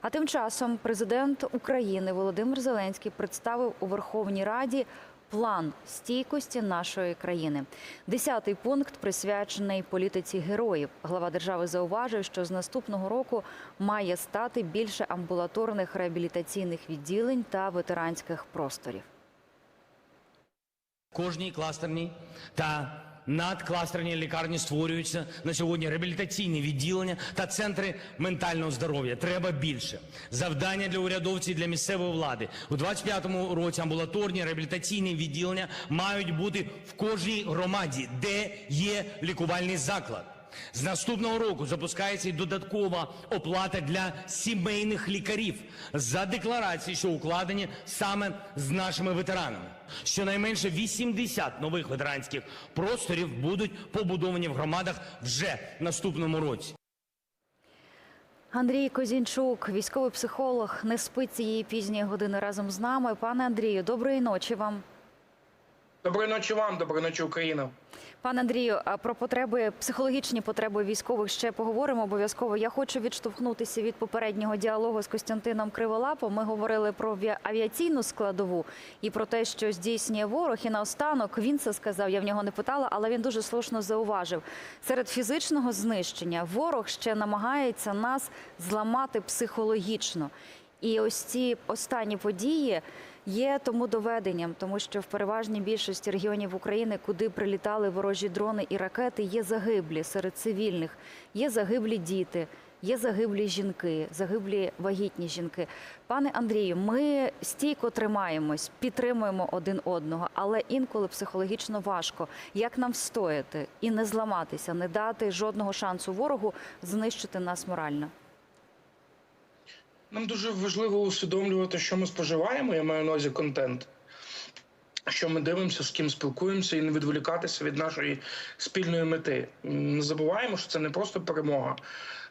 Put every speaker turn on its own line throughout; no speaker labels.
А тим часом президент України Володимир Зеленський представив у Верховній Раді план стійкості нашої країни. Десятий пункт присвячений політиці героїв. Глава держави зауважив, що з наступного року має стати більше амбулаторних реабілітаційних відділень та ветеранських просторів.
Кожній кластерній та надкластерній лікарні створюються на сьогодні реабілітаційні відділення та центри ментального здоров'я. Треба більше. Завдання для урядовців і для місцевої влади у 25-му році амбулаторні реабілітаційні відділення мають бути в кожній громаді, де є лікувальний заклад. З наступного року запускається й додаткова оплата для сімейних лікарів за декларації, що укладені саме з нашими ветеранами. Щонайменше 80 нових ветеранських просторів будуть побудовані в громадах вже наступному році.
Андрій Козінчук, військовий психолог, не спить цієї пізньої години разом з нами. Пане Андрію, доброї ночі вам.
Доброї ночі вам, доброї ночі, Україна.
Пане Андрію, про потреби, психологічні потреби військових ще поговоримо обов'язково. Я хочу відштовхнутися від попереднього діалогу з Костянтином Криволапом. Ми говорили про авіа- авіаційну складову і про те, що здійснює ворог. І наостанок він це сказав. Я в нього не питала, але він дуже слушно зауважив. Серед фізичного знищення ворог ще намагається нас зламати психологічно. І ось ці останні події є тому доведенням, тому що в переважній більшості регіонів України, куди прилітали ворожі дрони і ракети, є загиблі серед цивільних, є загиблі діти. Є загиблі жінки, загиблі вагітні жінки. Пане Андрію, ми стійко тримаємось, підтримуємо один одного, але інколи психологічно важко. Як нам встояти і не зламатися, не дати жодного шансу ворогу знищити нас морально?
Нам дуже важливо усвідомлювати, що ми споживаємо. Я маю на увазі контент. Що ми дивимося, з ким спілкуємося, і не відволікатися від нашої спільної мети. Не забуваємо, що це не просто перемога,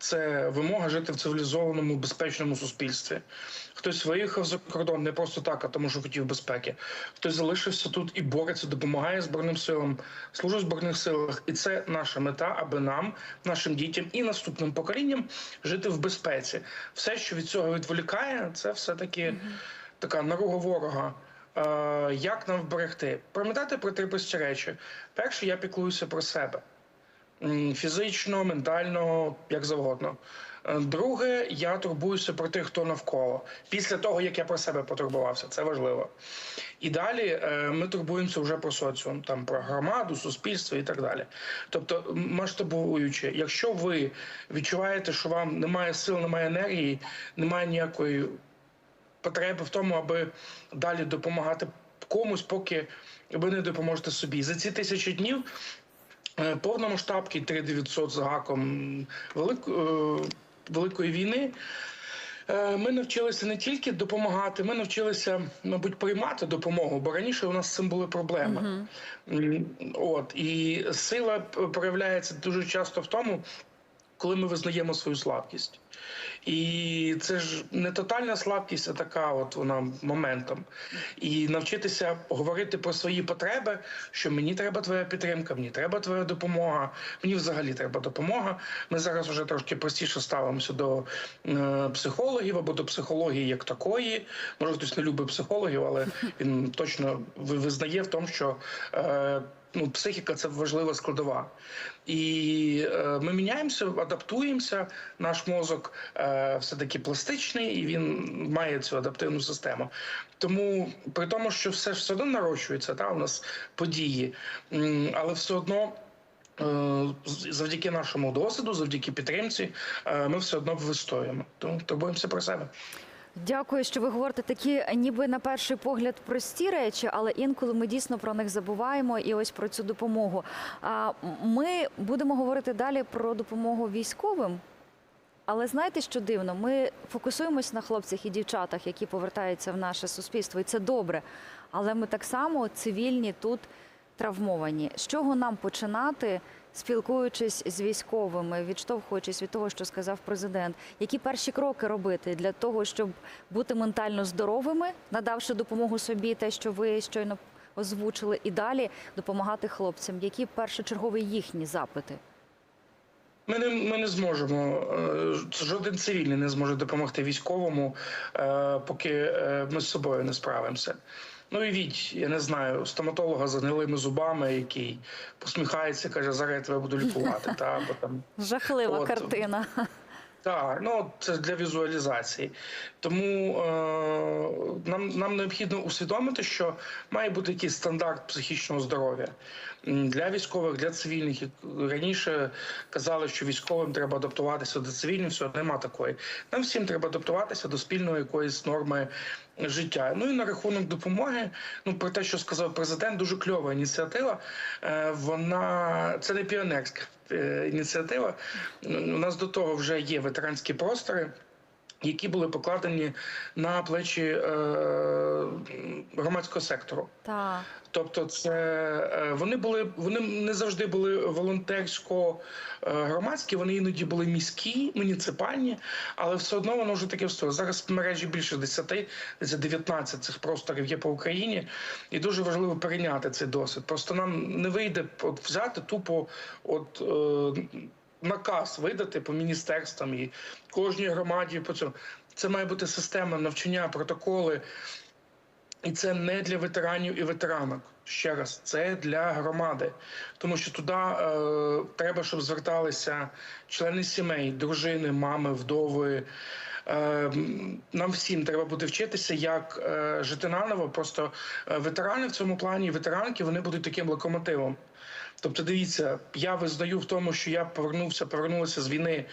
це вимога жити в цивілізованому безпечному суспільстві. Хтось виїхав за кордон не просто так, а тому, що хотів безпеки. Хтось залишився тут і бореться, допомагає збройним силам, служить в збройних силах. І це наша мета, аби нам, нашим дітям і наступним поколінням жити в безпеці. Все, що від цього відволікає, це все таки така наруга ворога. Е, Як нам вберегти? Пам'ятати про три прості речі. Перше, я піклуюся про себе фізично, ментально, як завгодно. Е, Друге, я турбуюся про тих, хто навколо. Після того, як я про себе потурбувався, це важливо. І далі е, ми турбуємося вже про соціум, там про громаду, суспільство і так далі. Тобто, масштабуючи, якщо ви відчуваєте, що вам немає сил, немає енергії, немає ніякої потреби в тому, аби далі допомагати комусь, поки ви не допоможете собі. За ці тисячі днів повномасштабки 3900 з гаком велик, е, великої війни. е, Ми навчилися не тільки допомагати, ми навчилися, мабуть, приймати допомогу, бо раніше у нас з цим були проблеми. М, От і сила проявляється дуже часто в тому, коли ми визнаємо свою слабкість. І це ж не тотальна слабкість, а така, от вона моментом. І навчитися говорити про свої потреби, що мені треба твоя підтримка, мені треба твоя допомога, мені взагалі треба допомога. Ми зараз вже трошки простіше ставимося до е, психологів або до психології як такої. Може, хтось не любить психологів, але він точно визнає в тому, що. Е, Ну, психіка це важлива складова, і е, ми міняємося, адаптуємося. Наш мозок е, все таки пластичний, і він має цю адаптивну систему. Тому при тому, що все все одно нарощується, та у нас події, але все одно. е, Завдяки нашому досвіду, завдяки підтримці, е, ми все одно вистоюємо. Тому турбуємося про себе.
Дякую, що ви говорите такі, ніби на перший погляд прості речі, але інколи ми дійсно про них забуваємо і ось про цю допомогу. А ми будемо говорити далі про допомогу військовим. Але знаєте, що дивно? Ми фокусуємось на хлопцях і дівчатах, які повертаються в наше суспільство, і це добре. Але ми так само цивільні тут травмовані. З чого нам починати, спілкуючись з військовими, відштовхуючись від того, що сказав президент, які перші кроки робити для того, щоб бути ментально здоровими, надавши допомогу собі, те, що ви щойно озвучили, і далі допомагати хлопцям, які першочергові їхні запити?
Ми не, ми не зможемо, е, жоден цивільний не зможе допомогти військовому, е, поки е, ми з собою не справимося. Ну і віть, я не знаю, стоматолога з гнилими зубами, який посміхається, каже, зараз я тебе буду лікувати. Та, або там
Жахлива
От.
картина.
так, ну це для візуалізації. Тому е, нам, нам необхідно усвідомити, що має бути якийсь стандарт психічного здоров'я для військових, для цивільних. Раніше казали, що військовим треба адаптуватися до цивільних, все нема такої. Нам всім треба адаптуватися до спільної якоїсь норми життя. Ну і на рахунок допомоги, ну про те, що сказав президент, дуже кльова ініціатива. Е, Вона це не піонерська е, ініціатива. У нас до того вже є ветеранські простори. Які були покладені на плечі е, громадського сектору,
Так.
тобто, це е, вони були вони не завжди були волонтерсько е, вони іноді були міські, муніципальні, але все одно воно вже таке все. Зараз в мережі більше 10, десь 19 цих просторів є по Україні, і дуже важливо перейняти цей досвід. Просто нам не вийде от взяти тупо от. Е, наказ видати по міністерствам і кожній громаді по цьому. Це має бути система навчання, протоколи. І це не для ветеранів і ветеранок. Ще раз, це для громади, тому що туди е, треба, щоб зверталися члени сімей, дружини, мами, вдови. Е, нам всім треба буде вчитися, як е, жити наново. Просто е, ветерани в цьому плані, ветеранки, вони будуть таким локомотивом. Тобто, дивіться, я визнаю в тому, що я повернувся, повернулася з війни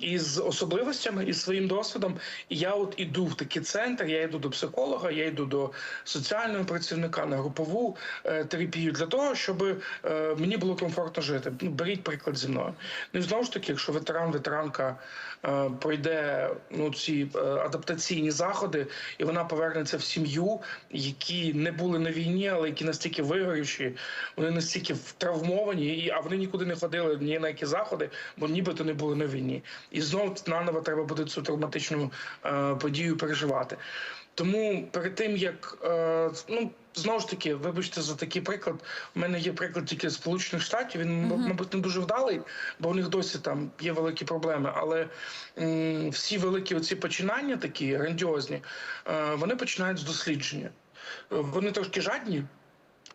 із особливостями, із своїм досвідом. І я от іду в такий центр, я йду до психолога, я йду до соціального працівника на групову е, терапію для того, щоб е, мені було комфортно жити. Ну, беріть приклад зі мною. Ну і знову ж таки, якщо ветеран, ветеранка е, пройде ну ці адаптаційні заходи, і вона повернеться в сім'ю, які не були на війні, але які настільки вигорівші, вони настільки травмовані, і а вони нікуди не ходили ні на які заходи, бо нібито не були на війні. І знову наново треба буде цю травматичну е, подію переживати. Тому перед тим як е, ну знову ж таки, вибачте за такий приклад. У мене є приклад тільки Сполучених Штатів. Він м- мабуть не дуже вдалий, бо у них досі там є великі проблеми. Але м, всі великі оці починання, такі грандіозні, е, вони починають з дослідження. Вони трошки жадні.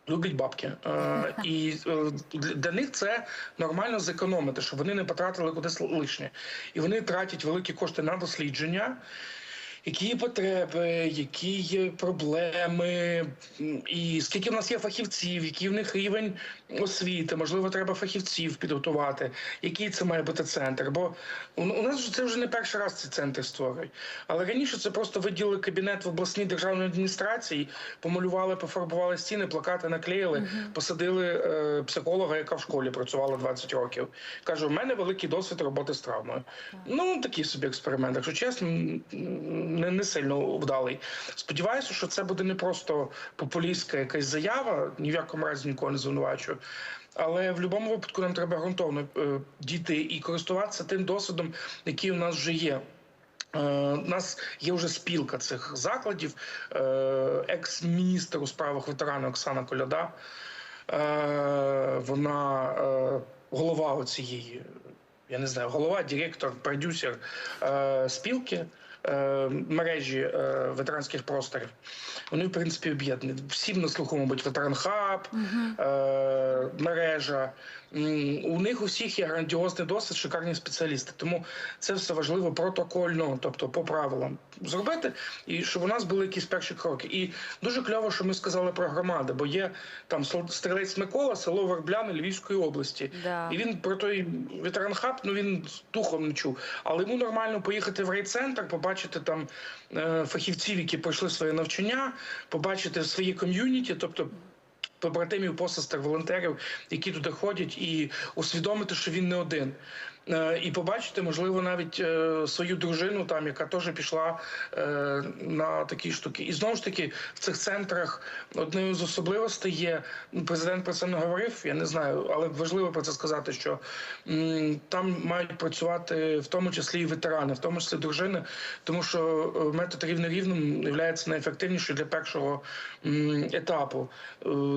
Люблять бабки, е, і е, для- для них це нормально зекономити, щоб вони не потратили кудись лишнє. І вони тратять великі кошти на дослідження, які є потреби, які є проблеми, і скільки в нас є фахівців, який в них рівень освіти, можливо, треба фахівців підготувати, який це має бути центр. Бо у, нас це вже не перший раз ці центри створюють. Але раніше це просто виділили кабінет в обласній державній адміністрації, помалювали, пофарбували стіни, плакати наклеїли, посадили е, психолога, яка в школі працювала 20 років. Каже, у мене великий досвід роботи з травмою. Ну такий собі експеримент. Якщо чесно, не, не сильно вдалий. Сподіваюся, що це буде не просто популістська якась заява, ні в якому разі нікого не звинувачую. Але в будь-якому випадку нам треба ґрунтовно е, дійти і користуватися тим досвідом, який у нас вже є. Е, У нас є вже спілка цих закладів. Е, Екс-міністр у справах ветеранів Оксана Коляда. Вона голова цієї, я не знаю, голова, директор, продюсер спілки. Е, Мережі е, ветеранських просторів вони в принципі об'єднані. Всім на слуху, мабуть, ветеран хаб, е, мережа. У них у всіх є грандіозний досвід, шикарні спеціалісти. Тому це все важливо протокольно, тобто по правилам зробити, і щоб у нас були якісь перші кроки. І дуже кльово, що ми сказали про громади, бо є там стрілець Микола, село Вербляни Львівської області.
Да.
І він про той ветеран хаб, ну він духом не чув. Але йому нормально поїхати в райцентр, побачити там е, фахівців, які пройшли своє навчання, побачити свої ком'юніті, тобто. Побратимів, посестер, волонтерів, які туди ходять, і усвідомити, що він не один. Е, і побачити, можливо, навіть е, свою дружину, там яка теж пішла е, на такі штуки. І знову ж таки, в цих центрах одною з особливостей є ну, президент про це не говорив. Я не знаю, але важливо про це сказати, що там мають працювати в тому числі і ветерани, в тому числі дружини, тому що метод рівне рівним є найефективніший для першого етапу.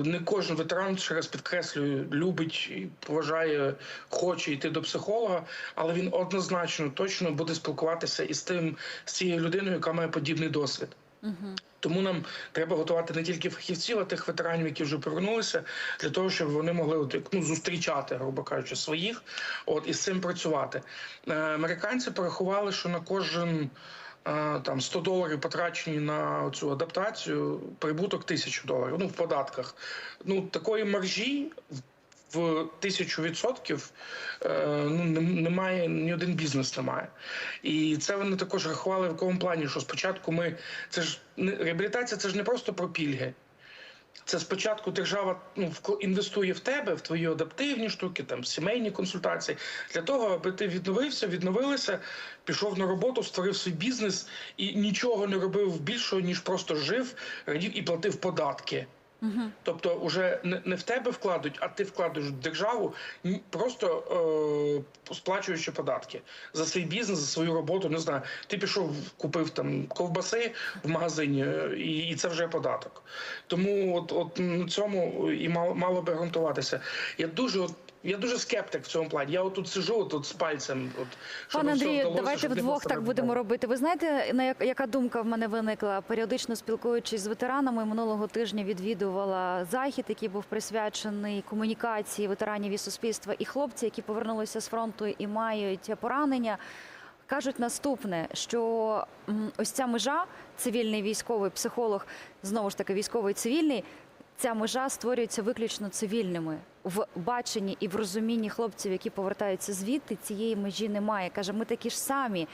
Не кожен ветеран, ще раз підкреслюю, любить поважає, хоче йти до психолога, але він однозначно точно буде спілкуватися із тим з цією людиною, яка має подібний досвід. Тому нам треба готувати не тільки фахівців, а тих ветеранів, які вже повернулися, для того, щоб вони могли от, ну, зустрічати, грубо кажучи, своїх, от і з цим працювати. Е, американці порахували, що на кожен е, там 100 доларів потрачені на цю адаптацію, прибуток тисячу доларів. Ну в податках. Ну такої маржі. В- тисячу відсотків е, ну немає ні один бізнес немає, і це вони також рахували в якому плані, що спочатку ми це ж реабілітація, це ж не просто про пільги. Це спочатку держава ну, інвестує в тебе, в твої адаптивні штуки, там сімейні консультації, для того, аби ти відновився, відновилася, пішов на роботу, створив свій бізнес і нічого не робив більшого, ніж просто жив, радів і платив податки. Тобто, вже не, в тебе вкладуть, а ти вкладаєш в державу, просто е, сплачуючи податки за свій бізнес, за свою роботу. Не знаю, ти пішов, купив там ковбаси в магазині, е, і, і це вже податок. Тому от, от на цьому і мало, мало би грунтуватися. Я дуже от. Я дуже скептик в цьому плані. Я отут сижу тут з пальцем. От, щоб
Пане Андрію,
вдалося,
давайте
щоб не
вдвох так будемо
робити.
робити. Ви знаєте, на як- яка думка в мене виникла? Періодично спілкуючись з ветеранами, минулого тижня відвідувала захід, який був присвячений комунікації ветеранів і суспільства і хлопці, які повернулися з фронту і мають поранення. Кажуть наступне, що м, ось ця межа, цивільний військовий психолог, знову ж таки військовий цивільний, ця межа створюється виключно цивільними. В баченні і в розумінні хлопців, які повертаються звідти, цієї межі немає. Каже, ми такі ж самі.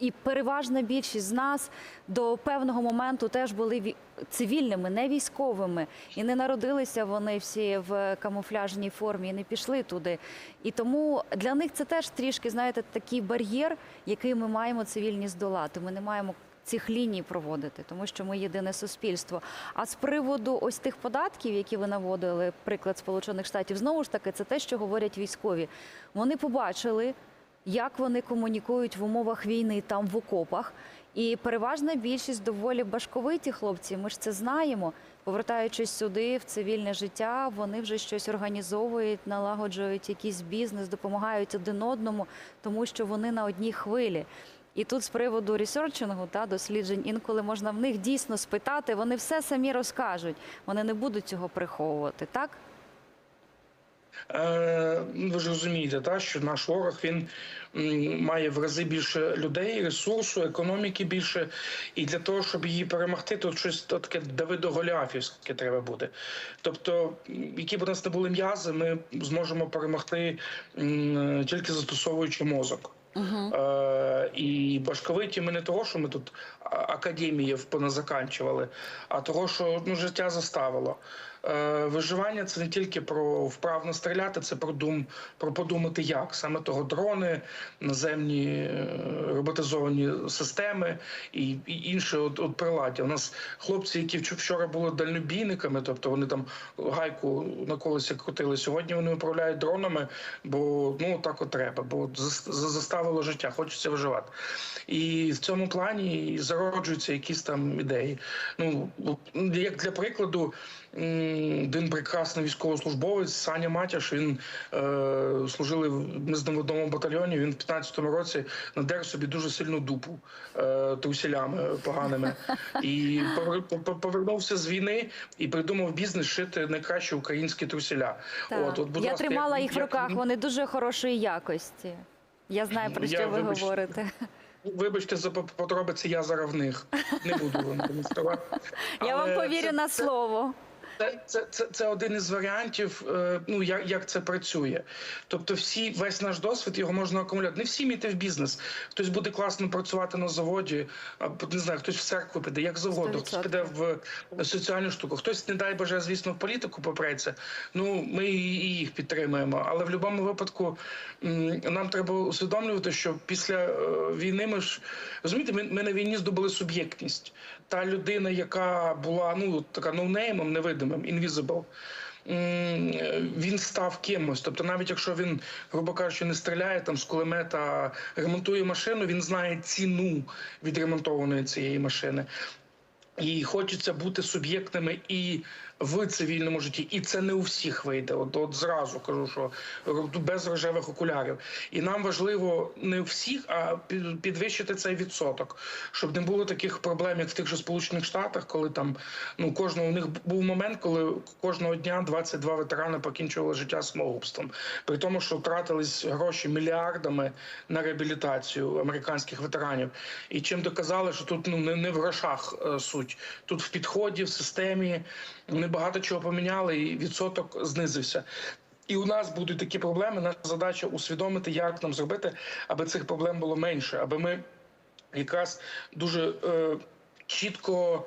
І переважна більшість з нас до певного моменту теж були цивільними, не військовими. І не народилися вони всі в камуфляжній формі, і не пішли туди. І тому для них це теж трішки, знаєте, такий бар'єр, який ми маємо цивільні здолати. Ми не маємо цих ліній проводити, тому що ми єдине суспільство. А з приводу ось тих податків, які ви наводили, приклад Сполучених Штатів, знову ж таки, це те, що говорять військові. Вони побачили, як вони комунікують в умовах війни там в окопах. І переважна більшість доволі башковиті хлопці. Ми ж це знаємо. Повертаючись сюди в цивільне життя, вони вже щось організовують, налагоджують якийсь бізнес, допомагають один одному, тому що вони на одній хвилі. І тут з приводу ресерчингу та досліджень інколи можна в них дійсно спитати. Вони все самі розкажуть. Вони не будуть цього приховувати, так?
Е, ну, ви ж розумієте, та, що наш ворог він має в рази більше людей, ресурсу, економіки більше. І для того, щоб її перемогти, тут щось таке Давидо Голіафівське треба буде. Тобто, які б у нас не були м'язи, ми зможемо перемогти тільки застосовуючи мозок. Е, і башковиті ми не того, що ми тут академії поназаканчували, а того, що ну, життя заставило. Е, виживання це не тільки про вправно стріляти, це про дум, про подумати як. Саме того дрони, наземні е, роботизовані системи і, і інше от, от приладдя. У нас хлопці, які вч- вчора були дальнобійниками, тобто вони там гайку на колесі крутили. Сьогодні вони управляють дронами, бо ну так от треба, бо за- заставило життя, хочеться виживати. І в цьому плані зароджуються якісь там ідеї. Ну як для прикладу, один прекрасний військовослужбовець Саня Матяш. Він е, служили ми з ним в одному батальйоні. Він в 15-му році надер собі дуже сильну дупу е, трусілями поганими і повернувся з війни і придумав бізнес шити найкращі українські трусіля.
Так.
От, от, будь
Я
ласка,
тримала
як-
їх в руках, вони дуже хорошої якості. Я знаю, про
Я,
що ви
вибачте.
говорите.
Вибачте за по- подробиці, я зараз в них не буду вам демонструвати.
Я вам повірю
це-
на слово.
Це, це, це, це один із варіантів, е, ну як, як це працює. Тобто, всі весь наш досвід його можна акумулювати. Не всім йти в бізнес. Хтось буде класно працювати на заводі, або не знаю, хтось в церкву піде, як завгодно, хтось
100%.
піде в соціальну штуку. Хтось, не дай Боже, звісно, в політику попреться. Ну ми і їх підтримуємо. Але в будь-якому випадку нам треба усвідомлювати, що після е, війни ми ж розумієте, ми, ми на війні здобули суб'єктність. Та людина, яка була ну така ноунеймом, невидимим, invisible, він став кимось. Тобто, навіть якщо він, грубо кажучи, не стріляє там з кулемета, ремонтує машину, він знає ціну відремонтованої цієї машини. І хочеться бути суб'єктними і в цивільному житті, і це не у всіх вийде. От, от зразу кажу, що без рожевих окулярів. І нам важливо не у всіх, а під- підвищити цей відсоток, щоб не було таких проблем, як в тих же Сполучених Штатах, коли там ну кожного у них був момент, коли кожного дня 22 ветерани покінчували життя самогубством, при тому, що втратились гроші мільярдами на реабілітацію американських ветеранів. І чим доказали, що тут ну не, не в грошах е, суть, тут в підході, в системі вони багато чого поміняли, і відсоток знизився. І у нас будуть такі проблеми. Наша задача усвідомити, як нам зробити, аби цих проблем було менше, аби ми якраз дуже е, чітко.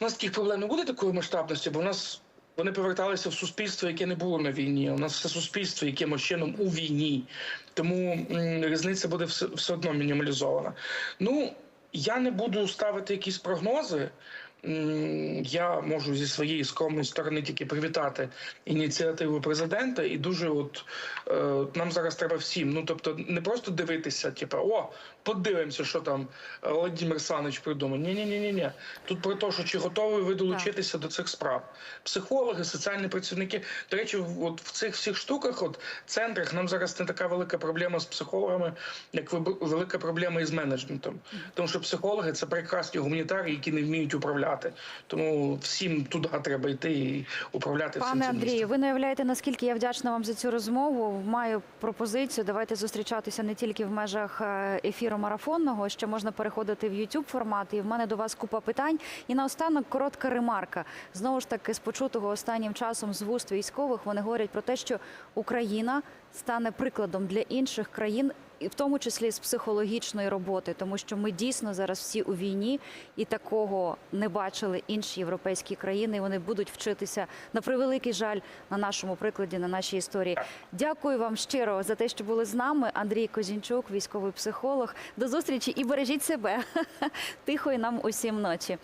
У нас таких проблем не буде такої масштабності, бо у нас вони поверталися в суспільство, яке не було на війні. У нас все суспільство якимось чином у війні. Тому різниця буде все, все одно мінімалізована. Ну я не буду ставити якісь прогнози. Я можу зі своєї скромної сторони тільки привітати ініціативу президента, і дуже от е, нам зараз треба всім. Ну тобто, не просто дивитися, типу, о, подивимося, що там Володимир Санич придумав. Ні, ні, ні, ні, ні. Тут про те, що чи готові ви долучитися до цих справ. Психологи, соціальні працівники. До речі, от в цих всіх штуках, от центрах, нам зараз не така велика проблема з психологами, як велика проблема із менеджментом. Тому що психологи це прекрасні гуманітарії, які не вміють управляти. Тому всім туди треба йти і управляти всім
Пане
цим
Андрію,
містом.
ви не уявляєте, наскільки я вдячна вам за цю розмову. Маю пропозицію. Давайте зустрічатися не тільки в межах е, ефіру марафонного, ще можна переходити в YouTube формат. І в мене до вас купа питань. І наостанок коротка ремарка. Знову ж таки, з почутого останнім часом з вуст військових вони говорять про те, що Україна стане прикладом для інших країн. І в тому числі з психологічної роботи, тому що ми дійсно зараз всі у війні, і такого не бачили інші європейські країни. Вони будуть вчитися на превеликий жаль на нашому прикладі, на нашій історії. Дякую вам щиро за те, що були з нами. Андрій Козінчук, військовий психолог. До зустрічі і бережіть себе. Тихої нам усім ночі.